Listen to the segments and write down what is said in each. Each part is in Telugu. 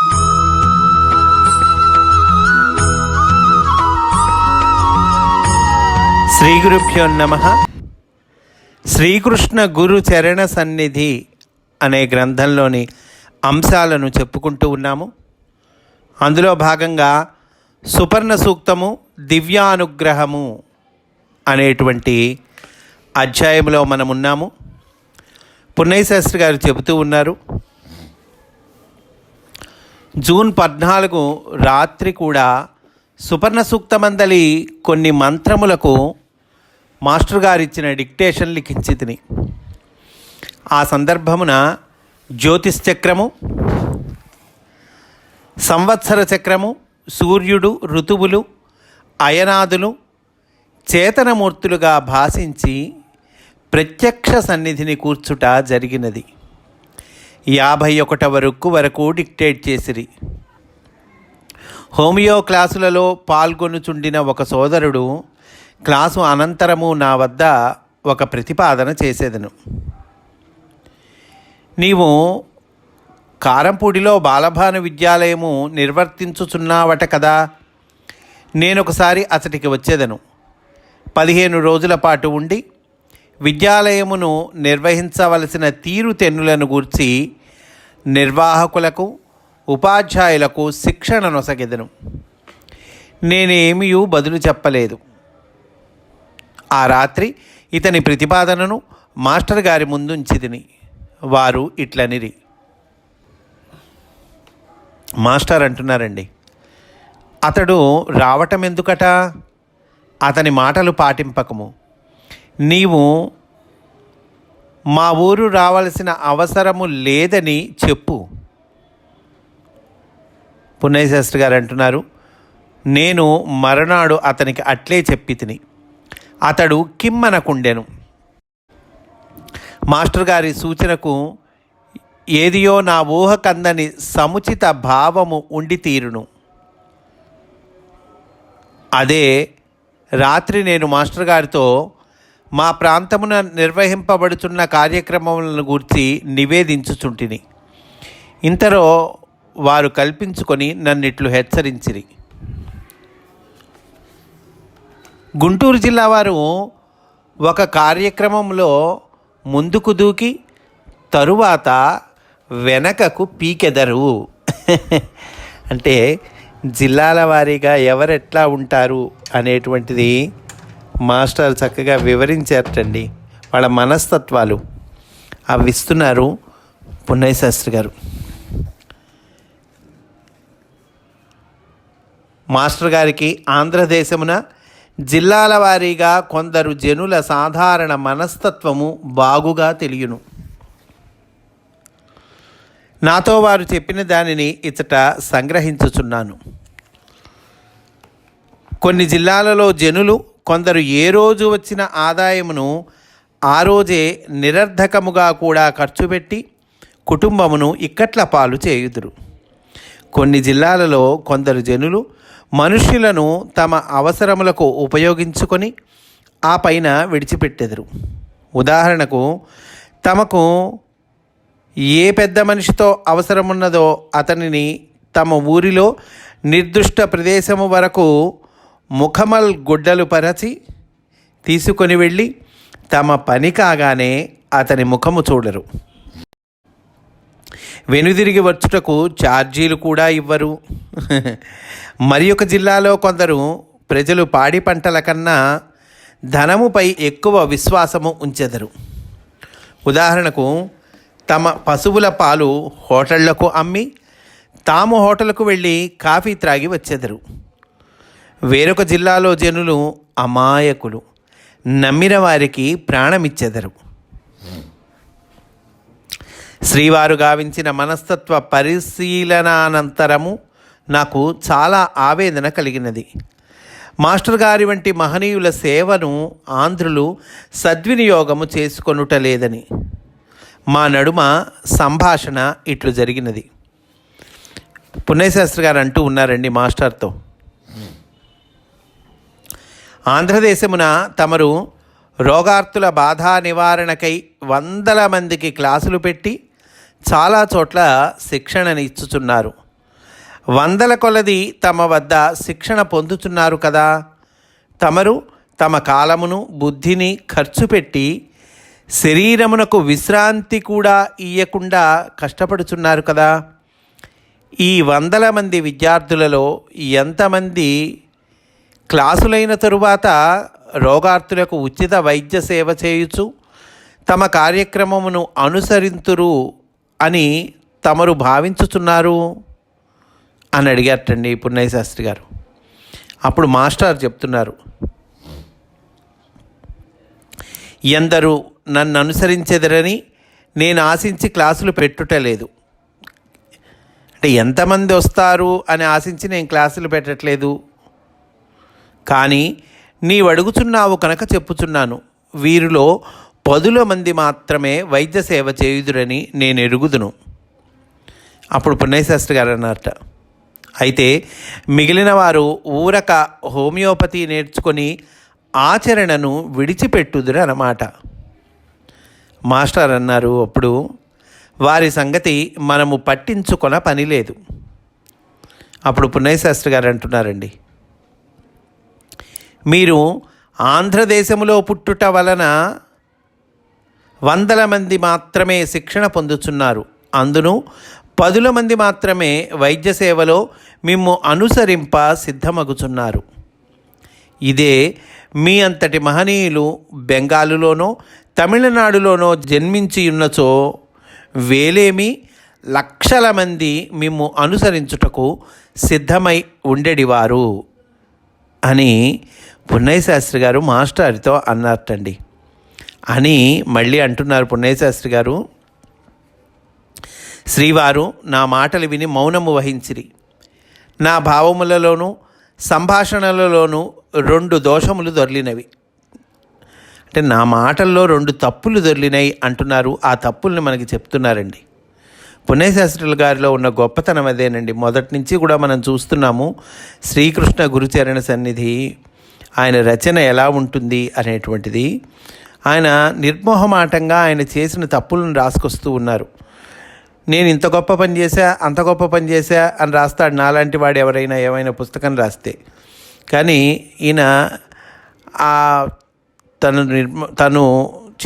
శ్రీ గురుభ్యో నమ. శ్రీకృష్ణ గురు చరణ సన్నిధి అనే గ్రంథంలోని అంశాలను చెప్పుకుంటూ ఉన్నాము. అందులో భాగంగా సుపర్ణ సూక్తము దివ్యానుగ్రహము అనేటువంటి అధ్యాయంలో మనం ఉన్నాము పున్నయ్య శాస్త్రి గారు చెబుతూ ఉన్నారు జూన్ పద్నాలుగు రాత్రి కూడా సుపర్ణ సూక్తమందలి కొన్ని మంత్రములకు మాస్టర్ గారు ఇచ్చిన డిక్టేషన్ లిఖించి తిని. ఆ సందర్భమున జ్యోతిష్ చక్రము సంవత్సర చక్రము సూర్యుడు ఋతువులు అయనాదులు చేతనమూర్తులుగా భాషించి ప్రత్యక్ష సన్నిధిని కూర్చుట జరిగినది. యాభై ఒకట వరకు వరకు డిక్టేట్ చేసిరి. హోమియో క్లాసులలో పాల్గొనుచుండిన ఒక సోదరుడు క్లాసు అనంతరము నా వద్ద ఒక ప్రతిపాదన చేసేదను. నీవు కారంపూడిలో బాలభాను విద్యాలయము నిర్వర్తించుచున్నావట కదా? నేనొకసారి అతడికి వచ్చేదను. పదిహేను రోజుల పాటు ఉండి విద్యాలయమును నిర్వహించవలసిన తీరుతెన్నులను గూర్చి నిర్వాహకులకు ఉపాధ్యాయులకు శిక్షణ నొసగెదను. నేనేమీ బదులు చెప్పలేదు. ఆ రాత్రి ఇతని ప్రతిపాదనను మాస్టర్ గారి ముందుంచిదిని వారు ఇట్లనిరి. మాస్టర్ అంటున్నారండి అతడు రావటం ఎందుకట అతని మాటలు పాటింపకము. నీవు మా ఊరు రావలసిన అవసరము లేదని చెప్పు. పున్నయ్య గారు అంటున్నారు నేను మరునాడు అతనికి అట్లే చెప్పి తిని అతడు కిమ్మనకుండెను మాస్టర్ గారి సూచనకు ఏదియో నా ఊహకందని సముచిత భావము ఉండి తీరును. అదే రాత్రి నేను మాస్టర్ గారితో మా ప్రాంతమున నిర్వహింపబడుతున్న కార్యక్రమములను గూర్చి నివేదించుచుంటిని. ఇంతలో వారు కల్పించుకొని నన్నిట్లు హెచ్చరించిరి. గుంటూరు జిల్లా వారు ఒక కార్యక్రమంలో ముందుకు దూకి తరువాత వెనకకు పీకెదరు. అంటే జిల్లాల వారీగా ఎవరెట్లా ఉంటారు అనేటువంటిది మాస్టర్ చక్కగా వివరించారటండి. వాళ్ళ మనస్తత్వాలు. అవి ఇస్తున్నారు పున్నయ్య శాస్త్రి గారు. మాస్టర్ గారికి ఆంధ్రదేశమున జిల్లాల వారీగా కొందరు జనుల సాధారణ మనస్తత్వము బాగుగా తెలియను. నాతో వారు చెప్పిన దానిని ఇచ్చట సంగ్రహించుచున్నాను. కొన్ని జిల్లాలలో జనులు కొందరు ఏ రోజు వచ్చిన ఆదాయమును ఆ రోజే నిరర్ధకముగా కూడా ఖర్చు పెట్టి కుటుంబమును ఇక్కట్ల పాలు చేయుదురు. కొన్ని జిల్లాలలో కొందరు జనులు మనుష్యులను తమ అవసరములకు ఉపయోగించుకొని ఆ పైన విడిచిపెట్టెదరు. ఉదాహరణకు తమకు ఏ పెద్ద మనిషితో అవసరమున్నదో అతనిని తమ ఊరిలో నిర్దిష్ట ప్రదేశము వరకు ముఖమల్ గుడ్డలు పరచి తీసుకొని వెళ్ళి తమ పని కాగానే అతని ముఖము చూడరు. వెనుదిరిగి వచ్చుటకు ఛార్జీలు కూడా ఇవ్వరు. మరి ఒక జిల్లాలో కొందరు ప్రజలు పాడి పంటల కన్నా ధనముపై ఎక్కువ విశ్వాసము ఉంచెదరు. ఉదాహరణకు తమ పశువుల పాలు హోటళ్ళకు అమ్మి తాము హోటల్కు వెళ్ళి కాఫీ త్రాగి వచ్చెదరు. వేరొక జిల్లాలో జనులు అమాయకులు. నమ్మిన వారికి ప్రాణమిచ్చెదరు. శ్రీవారు గావించిన మనస్తత్వ పరిశీలనానంతరము నాకు చాలా ఆవేదన కలిగినది. మాస్టర్ గారి వంటి మహనీయుల సేవను ఆంధ్రులు సద్వినియోగము చేసుకొనుట లేదని. మా నడుమ సంభాషణ ఇట్లు జరిగినది. పుణ్యశాస్త్రి గారు అంటూ ఉన్నారండి మాస్టర్తో. ఆంధ్రదేశమున తమరు రోగార్తుల బాధా నివారణకై వందల మందికి క్లాసులు పెట్టి చాలా చోట్ల శిక్షణని ఇచ్చుచున్నారు వందల కొలది తమ వద్ద శిక్షణ పొందుతున్నారు కదా. తమరు తమ కాలమును బుద్ధిని ఖర్చు పెట్టి శరీరమునకు విశ్రాంతి కూడా ఇయ్యకుండా కష్టపడుతున్నారు కదా. ఈ వందల మంది విద్యార్థులలో ఎంతమంది క్లాసులైన తరువాత రోగార్తులకు ఉచిత వైద్య సేవ చేయుచు తమ కార్యక్రమమును అనుసరింతురు అని తమరు భావించుతున్నారు అని అడిగారటండి పున్నయ్య శాస్త్రి గారు. అప్పుడు మాస్టర్ చెప్తున్నారు. ఎందరూ నన్ను అనుసరించెదరని నేను ఆశించి క్లాసులు పెట్టుటలేదు అంటే ఎంతమంది వస్తారు అని ఆశించి నేను క్లాసులు పెట్టట్లేదు? కానీ నీవు అడుగుచున్నావు కనుక చెప్పుచున్నాను. వీరిలో పదుల మంది మాత్రమే వైద్య సేవ చేయుదురని నేను ఎరుగుదును అప్పుడు పుణ్యశాస్త్రి గారు అన్నట్ట అయితే మిగిలిన వారు ఊరక హోమియోపతి నేర్చుకొని ఆచరణను విడిచిపెట్టుదురు అన్నమాట. మాస్టర్ అన్నారు అప్పుడు వారి సంగతి మనము పట్టించుకొన పని లేదు. అప్పుడు పుణ్యశాస్త్రి గారు అంటున్నారండి మీరు ఆంధ్రదేశంలో పుట్టుట వలన వందల మంది మాత్రమే శిక్షణ పొందుతున్నారు అందును పదుల మంది మాత్రమే వైద్య సేవలో మిమ్ము అనుసరింప సిద్ధమగుచున్నారు. ఇదే మీ అంతటి మహనీయులు బెంగాలులోనో తమిళనాడులోనో జన్మించి ఉన్నచో వేలేమి లక్షల మంది మిమ్ము అనుసరించుటకు సిద్ధమై ఉండేడివారు అని పున్నయ్య శాస్త్రి గారు మాస్టర్తో అన్నట్టండి అని మళ్ళీ అంటున్నారు పున్నయ్య శాస్త్రి గారు. శ్రీవారు నా మాటలు విని మౌనము వహించిరి. నా భావములలోనూ సంభాషణలలోనూ రెండు దోషములు దొర్లినవి. అంటే నా మాటల్లో రెండు తప్పులు దొర్లినాయి అంటున్నారు ఆ తప్పుల్ని మనకి చెప్తున్నారండి. పుణ్యశాస్త్రుల గారిలో ఉన్న గొప్పతనం అదేనండి. మొదటి నుంచి కూడా మనం చూస్తున్నాము శ్రీకృష్ణ గురుచరణ సన్నిధి ఆయన రచన ఎలా ఉంటుంది అనేటువంటిది. ఆయన నిర్మోహమాటంగా ఆయన చేసిన తప్పులను రాసుకొస్తూ ఉన్నారు. నేను ఇంత గొప్ప పని చేశా అంత గొప్ప పని చేశా అని రాస్తాడు నాలాంటి వాడు ఎవరైనా ఏమైనా పుస్తకం రాస్తే. కానీ ఈయన ఆ తను నిర్మ తను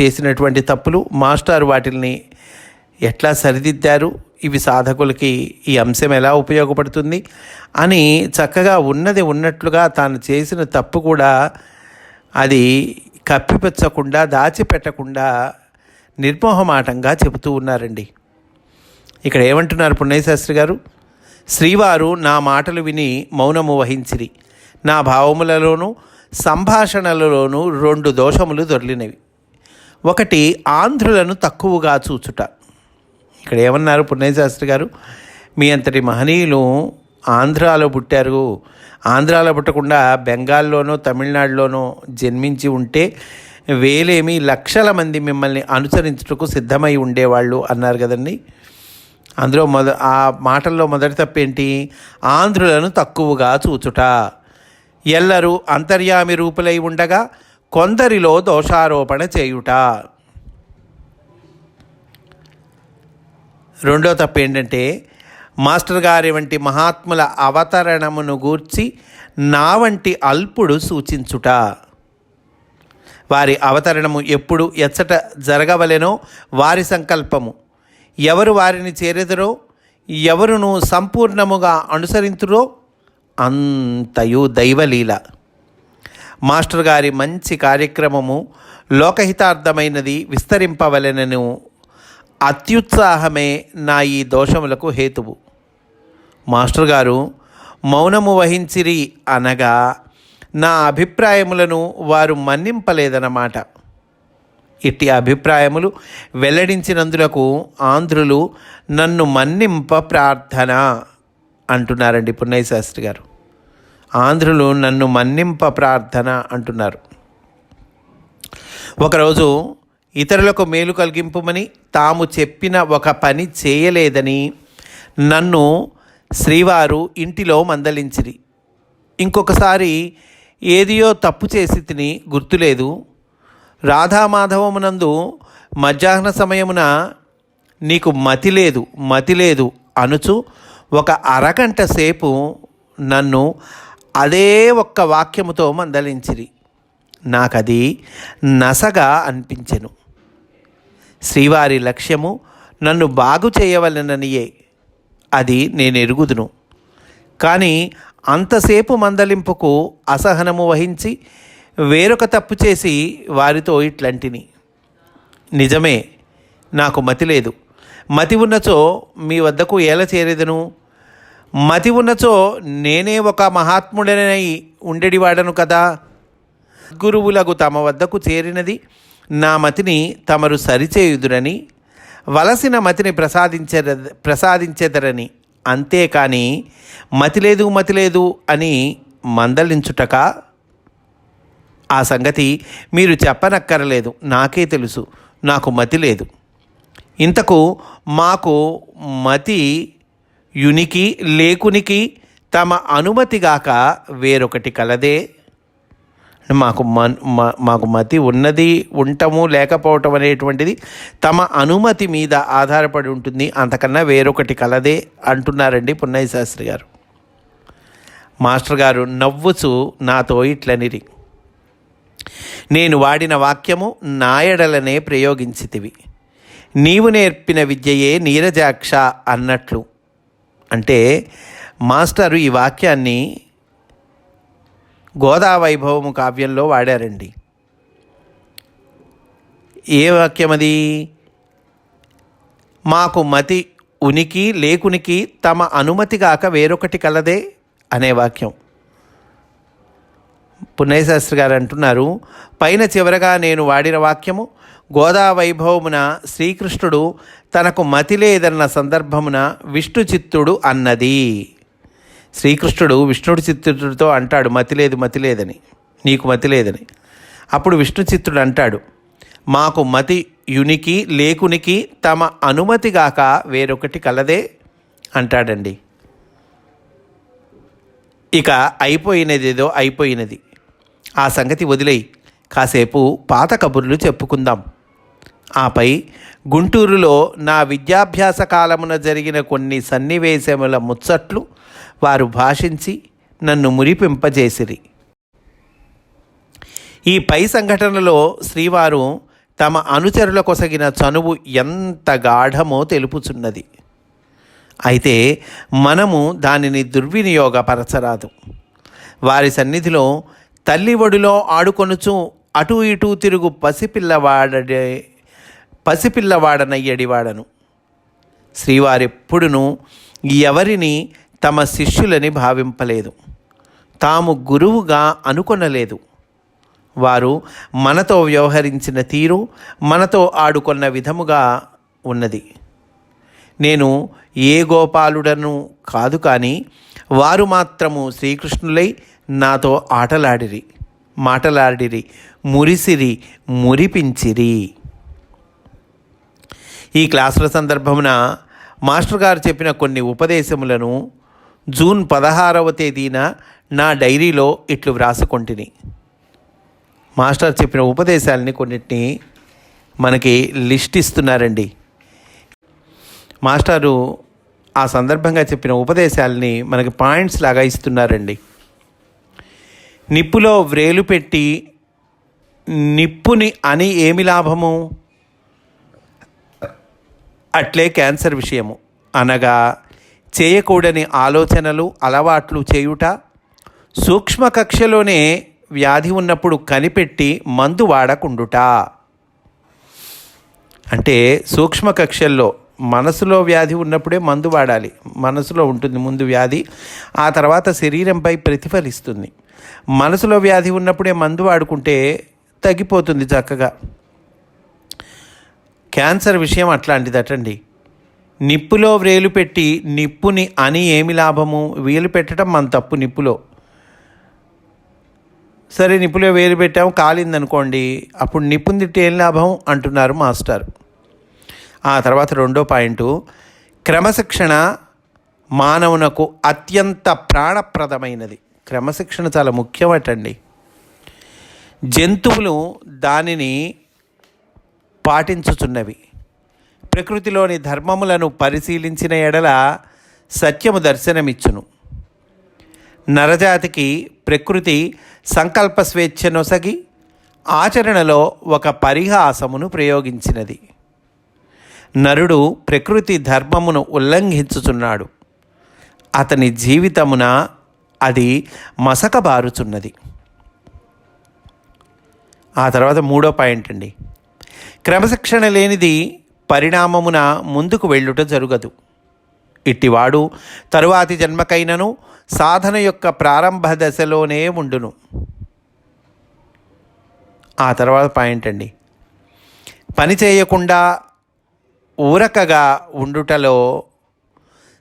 చేసినటువంటి తప్పులు మాస్టర్ వాటిల్ని ఎట్లా సరిదిద్దారు ఇవి సాధకులకి ఈ అంశం ఎలా ఉపయోగపడుతుంది అని చక్కగా ఉన్నది ఉన్నట్లుగా తాను చేసిన తప్పు కూడా అది కప్పిపెచ్చకుండా దాచిపెట్టకుండా నిర్మోహమాటంగా చెబుతూ ఉన్నారండి. ఇక్కడ ఏమంటున్నారు పుణ్యశాస్త్రి గారు? శ్రీవారు నా మాటలు విని మౌనము వహించిరి. నా భావములలోనూ సంభాషణలలోనూ రెండు దోషములు దొర్లినవి. ఒకటి ఆంధ్రులను తక్కువగా చూచుట ఇక్కడ ఏమన్నారు పుణ్యశాస్త్రి గారు? మీ అంతటి మహనీయులు ఆంధ్రాలో పుట్టారు. ఆంధ్రాలో పుట్టకుండా బెంగాల్లోనో తమిళనాడులోనో జన్మించి ఉంటే వేలేమి లక్షల మంది మిమ్మల్ని అనుసరించుటకు సిద్ధమై ఉండేవాళ్ళు అన్నారు కదండి. అందులో మొద ఆ మాటల్లో మొదటి తప్పేంటి? ఆంధ్రులను తక్కువగా చూచుట. ఎల్లరూ అంతర్యామి రూపులై ఉండగా కొందరిలో దోషారోపణ చేయుట. రెండో తప్పు ఏంటంటే మాస్టర్ గారి వంటి మహాత్ముల అవతరణమును గూర్చి నా వంటి అల్పుడు సూచించుట. వారి అవతరణము ఎప్పుడు ఎచ్చట జరగవలెనో వారి సంకల్పము. ఎవరు వారిని చేరెదరో ఎవరును సంపూర్ణముగా అనుసరించురో అంతయు దైవలీల. మాస్టర్ గారి మంచి కార్యక్రమము లోకహితార్థమైనది విస్తరింపవలెనను అత్యుత్సాహమే నా ఈ దోషములకు హేతువు. మాస్టర్ గారు మౌనము వహించిరి అనగా నా అభిప్రాయములను వారు మన్నింపలేదన్నమాట. ఇట్టి అభిప్రాయములు వెల్లడించినందులకు ఆంధ్రులు నన్ను మన్నింప ప్రార్థన అంటున్నారండి పున్నయ్య శాస్త్రి గారు. ఆంధ్రులు నన్ను మన్నింప ప్రార్థన అంటున్నారు. ఒకరోజు ఇతరులకు మేలు కలిగింపుమని తాము చెప్పిన ఒక పని చేయలేదని నన్ను శ్రీవారు ఇంటిలో మందలించిరి. ఇంకొకసారి ఏదియో తప్పు చేసి తిని గుర్తులేదు. రాధామాధవమునందు మధ్యాహ్న సమయమున నీకు మతి లేదు మతి లేదు అనుచు ఒక అరగంట సేపు నన్ను అదే ఒక్క వాక్యముతో మందలించిరి. నాకది నసగా అనిపించెను. శ్రీవారి లక్ష్యము నన్ను బాగు చేయవలననియే. అది నేను ఎరుగుదును. కానీ అంతసేపు మందలింపుకు అసహనము వహించి వేరొక తప్పు చేసి వారితో ఇట్లాంటిని. నిజమే నాకు మతి లేదు. మతి ఉన్నచో మీ వద్దకు ఎలా చేరేదను? మతి ఉన్నచో నేనే ఒక మహాత్ముడనై ఉండేడివాడను కదా? గురువులకు తమ వద్దకు చేరినది నా మతిని తమరు సరిచేయుదురని వలసిన మతిని ప్రసాదించే ప్రసాదించెదరని. అంతేకాని మతి లేదు మతి లేదు అని మందలించుటక? ఆ సంగతి మీరు చెప్పనక్కరలేదు. నాకే తెలుసు. నాకు మతి లేదు. ఇంతకు మాకు మతి యునికి లేకునికి తమ అనుమతిగాక వేరొకటి కలదే? మాకు మన్ మా- మాకు మతి ఉన్నది ఉండటము లేకపోవటం అనేటువంటిది తమ అనుమతి మీద ఆధారపడి ఉంటుంది. అంతకన్నా వేరొకటి కలదే అంటున్నారండి పున్నయ్య శాస్త్రి గారు. మాస్టర్ గారు నవ్వుచు నాతో ఇట్లనిరి. నేను వాడిన వాక్యము నాయడలనే ప్రయోగించితివి. నీవు నేర్పిన విద్యయే నీరజాక్ష అన్నట్లు. అంటే మాస్టరు ఈ వాక్యాన్ని గోదావైభవము కావ్యంలో వాడారండి. ఏ వాక్యమది? మాకు మతి ఉనికి లేకునికి తమ అనుమతి కాక వేరొకటి కలదే అనే వాక్యం. పుణ్యశాస్త్రి గారు అంటున్నారు పైన చివరగా నేను వాడిన వాక్యము గోదావైభవమున శ్రీకృష్ణుడు తనకు మతి లేదన్న సందర్భమున విష్ణు చిత్తుడు అన్నది. శ్రీకృష్ణుడు విష్ణుడు చిత్తుడితో అంటాడు మతి లేదు మతి లేదని. నీకు మతి లేదని. అప్పుడు విష్ణు చిత్తుడు అంటాడు మాకు మతి యునికి లేకునికి తమ అనుమతి గాక వేరొకటి కలదే అంటాడండి. ఇక అయిపోయినదేదో అయిపోయినది. ఆ సంగతి వదిలేయి. కాసేపు పాత కబుర్లు చెప్పుకుందాం. ఆపై గుంటూరులో నా విద్యాభ్యాస కాలమున జరిగిన కొన్ని సన్నివేశముల ముచ్చట్లు వారు భాషించి నన్ను మురిపింపజేసిరి. ఈ పై సంఘటనలో శ్రీవారు తమ అనుచరుల కొసగిన చనువు ఎంత గాఢమో తెలుపుచున్నది. అయితే మనము దానిని దుర్వినియోగపరచరాదు. వారి సన్నిధిలో తల్లి ఒడిలో ఆడుకొనుచు అటు ఇటు తిరుగు పసిపిల్లవాడే పసిపిల్లవాడనయ్యడివాడను. శ్రీవారెప్పుడును ఎవరిని తమ శిష్యులని భావింపలేదు. తాము గురువుగా అనుకొనలేదు. వారు మనతో వ్యవహరించిన తీరు మనతో ఆడుకున్న విధముగా ఉన్నది. నేను ఏ గోపాలుడను కాదు కానీ వారు మాత్రము శ్రీకృష్ణులై నాతో ఆటలాడిరి మాటలాడిరి మురిసిరి మురిపించిరి. ఈ క్లాసుల సందర్భమున మాస్టర్ గారు చెప్పిన కొన్ని ఉపదేశములను జూన్ పదహారవ తేదీన నా డైరీలో ఇట్లు వ్రాసుకొంటిని. మాస్టర్ చెప్పిన ఉపదేశాలని కొన్నిటిని మనకి లిస్ట్ ఇస్తున్నారండి. మాస్టారు ఆ సందర్భంగా చెప్పిన ఉపదేశాలని మనకి పాయింట్స్ లాగా ఇస్తున్నారండి. నిప్పులో వ్రేలు పెట్టి నిప్పుని అని ఏమి లాభము? అట్లే క్యాన్సర్ విషయము. అనగా చేయకూడని ఆలోచనలు అలవాట్లు చేయుట సూక్ష్మ కక్షలోనే వ్యాధి ఉన్నప్పుడు కనిపెట్టి మందు వాడకుండుట. అంటే సూక్ష్మ కక్షల్లో మనసులో వ్యాధి ఉన్నప్పుడే మందు వాడాలి. మనసులో ఉంటుంది ముందు వ్యాధి ఆ తర్వాత శరీరంపై ప్రతిఫలిస్తుంది. మనసులో వ్యాధి ఉన్నప్పుడే మందు వాడుకుంటే తగ్గిపోతుంది చక్కగా. క్యాన్సర్ విషయం అట్లాంటిదటండి. నిప్పులో వ్రేలు పెట్టి నిప్పుని అని ఏమి లాభము? వేలు పెట్టడం మన తప్పు నిప్పులో. సరే నిప్పులో వేలు పెట్టాము కాలిందనుకోండి అప్పుడు నిప్పుని తిట్టి ఏం లాభం? అంటున్నారు మాస్టర్. ఆ తర్వాత రెండో పాయింట్ క్రమశిక్షణ మానవునకు అత్యంత ప్రాణప్రదమైనది. క్రమశిక్షణ చాలా ముఖ్యమటండి. జంతువులు దానిని పాటించుచున్నవి. ప్రకృతిలోని ధర్మములను పరిశీలించిన ఎడల సత్యము దర్శనమిచ్చును. నరజాతికి ప్రకృతి సంకల్ప స్వేచ్ఛనొసగి ఆచరణలో ఒక పరిహాసమును ప్రయోగించినది. నరుడు ప్రకృతి ధర్మమును ఉల్లంఘించుచున్నాడు. అతని జీవితమున అది మసకబారుచున్నది. ఆ తర్వాత మూడో పాయింట్ అండి క్రమశిక్షణ లేనిది పరిణామమున ముందుకు వెళ్ళుట జరుగదు. ఇట్టివాడు తరువాతి జన్మకైనను సాధన యొక్క ప్రారంభ దశలోనే ఉండును. ఆ తర్వాత పాయింట్ అండి. పని చేయకుండా ఊరకగా ఉండుటలో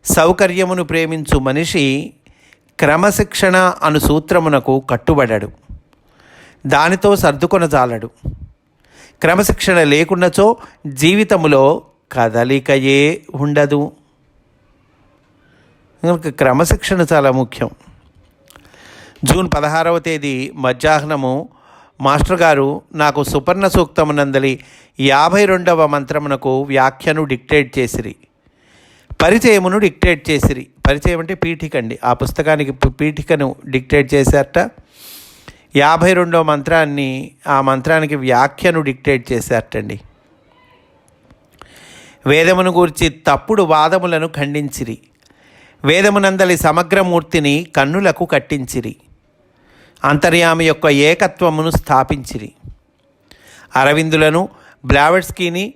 సౌకర్యమును ప్రేమించు మనిషి క్రమశిక్షణ అను సూత్రమునకు కట్టుబడడు. దానితో సర్దుకొనజాలడు. క్రమశిక్షణ లేకున్నచో జీవితములో కదలికయే ఉండదు. కనుక క్రమశిక్షణ చాలా ముఖ్యం. జూన్ పదహారవ తేదీ మధ్యాహ్నము మాస్టర్ గారు నాకు సుపర్ణ సూక్తమునందలి యాభై రెండవ మంత్రమునకు వ్యాఖ్యను డిక్టేట్ చేసిరి. పరిచయమును డిక్టేట్ చేసిరి. పరిచయం అంటే పీఠిక అండి. ఆ పుస్తకానికి పీఠికను డిక్టేట్ చేశారట. యాభై రెండో మంత్రాన్ని ఆ మంత్రానికి వ్యాఖ్యను డిక్టేట్ చేశారటండి. వేదమును గూర్చి తప్పుడు వాదములను ఖండించిరి. వేదమునందలి సమగ్రమూర్తిని కన్నులకు కట్టించిరి. అంతర్యామి యొక్క ఏకత్వమును స్థాపించిరి. అరవిందులను బ్లావెట్స్కీని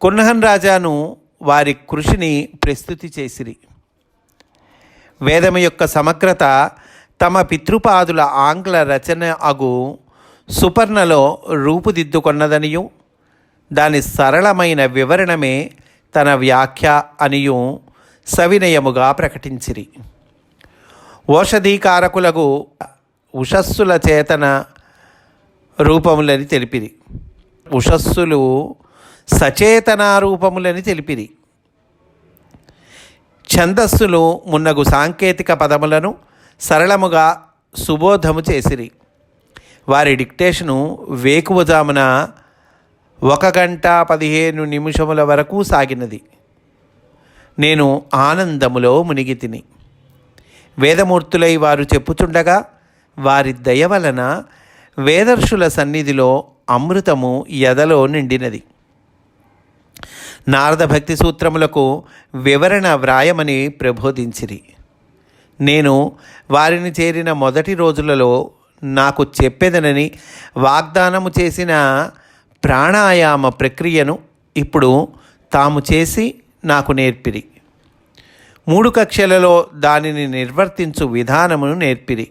కున్నహన్ రాజాను వారి కృషిని ప్రస్తుతి చేసిరి. వేదము యొక్క సమగ్రత తమ పితృపాదుల ఆంగ్ల రచన అగు సుపర్ణలో రూపుదిద్దుకొన్నదనియు దాని సరళమైన వివరణమే తన వ్యాఖ్య అనియు సవినయముగా ప్రకటించిరి. ఓషధీకారకులకు ఉషస్సుల చేతన రూపములని తెలిపిరి. ఉషస్సులు సచేతనారూపములని తెలిపిరి. ఛందస్సులు మున్నగు సాంకేతిక పదములను సరళముగా సుబోధము చేసిరి. వారి డిక్టేషను వేకువజామున ఒక గంట పదిహేను నిమిషముల వరకు సాగినది. నేను ఆనందములో మునిగి తిని వేదమూర్తులై వారు చెప్పుచుండగా వారి దయ వలన వేదర్షుల సన్నిధిలో అమృతము ఎదలో నిండినది. నారద భక్తి సూత్రములకు వివరణ వ్రాయమని ప్రబోధించిరి. నేను వారిని చేరిన మొదటి రోజులలో నాకు చెప్పేదనని వాగ్దానము చేసిన ప్రాణాయామ ప్రక్రియను ఇప్పుడు తాము చేసి నాకు నేర్పిరి. మూడు కక్షలలో దానిని నిర్వర్తించు విధానమును నేర్పిరి.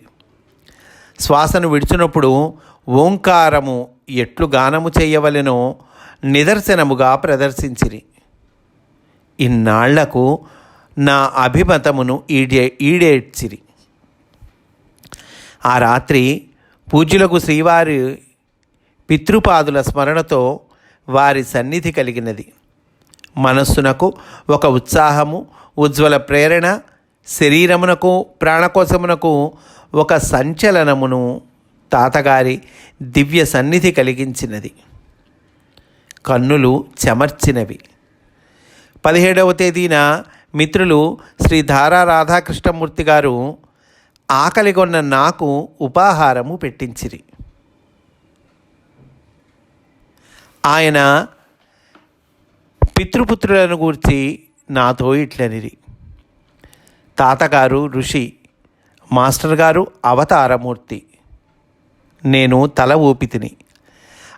శ్వాసను విడిచినప్పుడు ఓంకారము ఎట్లు గానము చేయవలెనో నిదర్శనముగా ప్రదర్శించిరి. ఇన్నాళ్ళకు నా అభిమతమును ఈడే ఈడేడ్చిరి. ఆ రాత్రి పూజ్యులకు శ్రీవారి పితృపాదుల స్మరణతో వారి సన్నిధి కలిగినది. మనస్సునకు ఒక ఉత్సాహము ఉజ్వల ప్రేరణ శరీరమునకు ప్రాణకోశమునకు ఒక సంచలనమును తాతగారి దివ్య సన్నిధి కలిగించినది. కన్నులు చెమర్చినవి. పదిహేడవ తేదీన మిత్రులు శ్రీ ధారా రాధాకృష్ణమూర్తి గారు ఆకలిగొన్న నాకు ఉపాహారము పెట్టించిరి. ఆయన పితృపుత్రులను గూర్చి నాతో ఇట్లనిరి. తాతగారు ఋషి మాస్టర్ గారు అవతారమూర్తి నేను తల ఊపితిని.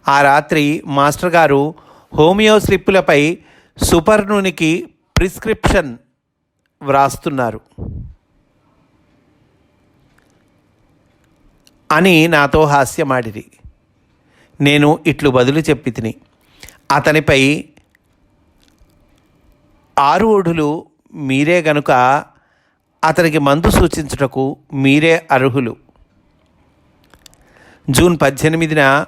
ఆ రాత్రి మాస్టర్ గారు హోమియో స్లిప్పులపై సుపర్ణునికి ప్రిస్క్రిప్షన్ వ్రాస్తున్నారు. అని నాతో హాస్యమాడిరి. నేను ఇట్లు బదులు చెప్పి తిని అతనిపై ఓఢులు మీరే గనుక అతనికి మందు సూచించుటకు మీరే అర్హులు. జూన్ పద్దెనిమిదిన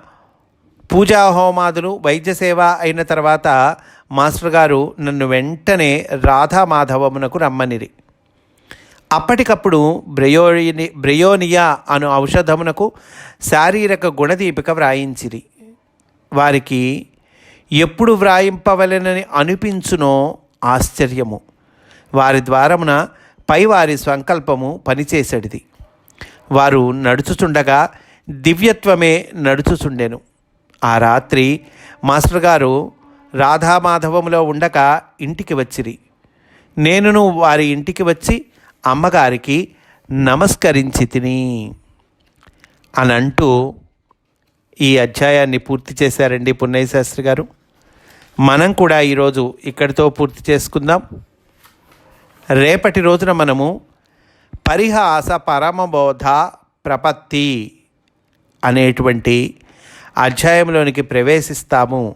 పూజా హోమాదులు వైద్య సేవ అయిన తర్వాత మాస్టర్ గారు నన్ను వెంటనే రాధామాధవమునకు రమ్మనిరి. అప్పటికప్పుడు బ్రయోని బ్రయోనియా అను ఔషధమునకు శారీరక గుణదీపిక వ్రాయించిరి. వారికి ఎప్పుడు వ్రాయింపవలెనని అనిపించునో ఆశ్చర్యము. వారి ద్వారమున పైవారి సంకల్పము పనిచేసడిది. వారు నడుచుచుండగా దివ్యత్వమే నడుచుచుండెను. ఆ రాత్రి మాస్టర్ గారు రాధామాధవములో ఉండక ఇంటికి వచ్చిరి. నేనును వారి ఇంటికి వచ్చి అమ్మగారికి నమస్కరించి తిని. అని అంటూ ఈ అధ్యాయాన్ని పూర్తి చేశారండి పున్నయ్య శాస్త్రి గారు. మనం కూడా ఈరోజు ఇక్కడితో పూర్తి చేసుకుందాం. రేపటి రోజున మనము పరిహాస పరమబోధ ప్రపత్తి అనేటువంటి అధ్యాయంలోనికి ప్రవేశిస్తాము.